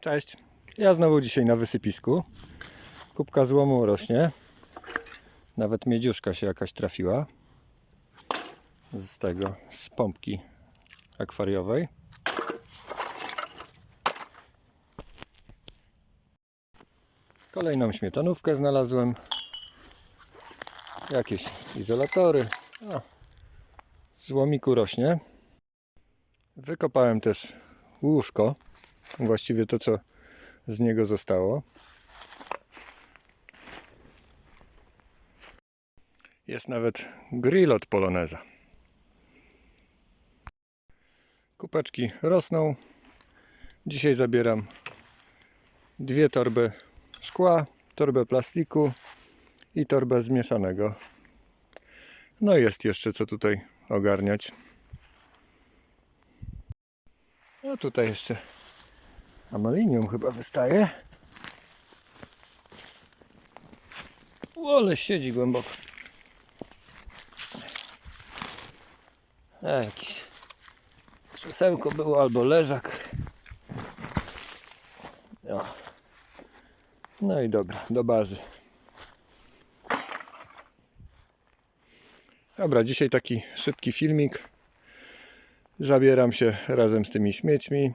Cześć. Ja znowu dzisiaj na wysypisku. Kubka złomu rośnie. Nawet miedziuszka się jakaś trafiła. Z tego, z pompki akwariowej. Kolejną śmietanówkę znalazłem. Jakieś izolatory. O, złomiku rośnie. Wykopałem też łóżko. Właściwie to, co z niego zostało. Jest nawet grill od Poloneza. Kupeczki rosną. Dzisiaj zabieram dwie torby szkła, torbę plastiku i torbę zmieszanego. No jest jeszcze co tutaj ogarniać. No tutaj jeszcze Amalinium chyba wystaje. O, ale siedzi głęboko. A, jakiś krzesełko było albo leżak. O. No i dobra, do bazy. Dobra, dzisiaj taki szybki filmik. Zabieram się razem z tymi śmiećmi.